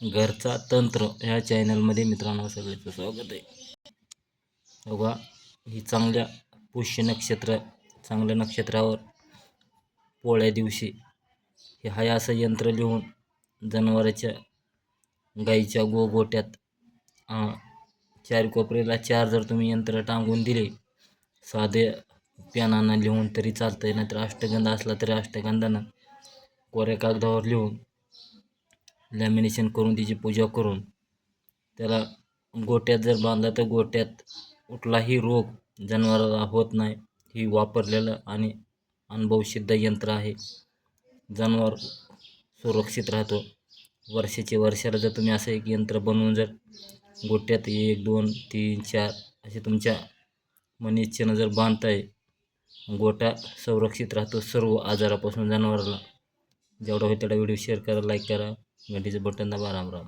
घरचा तंत्र ह्या चॅनलमध्ये मित्रांनो सगळ्याचं स्वागत आहे. बघा ही चांगल्या पुष्य नक्षत्र चांगल्या नक्षत्रावर पोळ्या दिवशी हे हाय असं यंत्र लिहून जनावराच्या गाईच्या गोगोट्यात चार कोपऱ्याला चार जर तुम्ही यंत्र टांगून दिले साधे पेनानं लिहून तरी चालतंय नाहीतर अष्टगंध असला तरी अष्टगंधानं कोऱ्या कागदावर लिहून लॅमिनेशन करून तिची पूजा करून त्याला गोट्यात जर बांधला तर गोट्यात कुठलाही रोग जनावराला होत नाही. ही वापरलेलं आणि अनुभवसिद्ध यंत्र आहे. जनावर सुरक्षित राहतो. वर्षाचे वर्षाला जर तुम्ही असं एक यंत्र बनवून जर गोट्यात एक दोन तीन चार असे तुमच्या मनीच्छेनं जर बांधताय गोटा संरक्षित राहतो सर्व आजारापासून जनावराला. जेवढा होईल तेवढा व्हिडिओ शेअर करा लाईक करा घंटीचं बटन दाबा राम राम.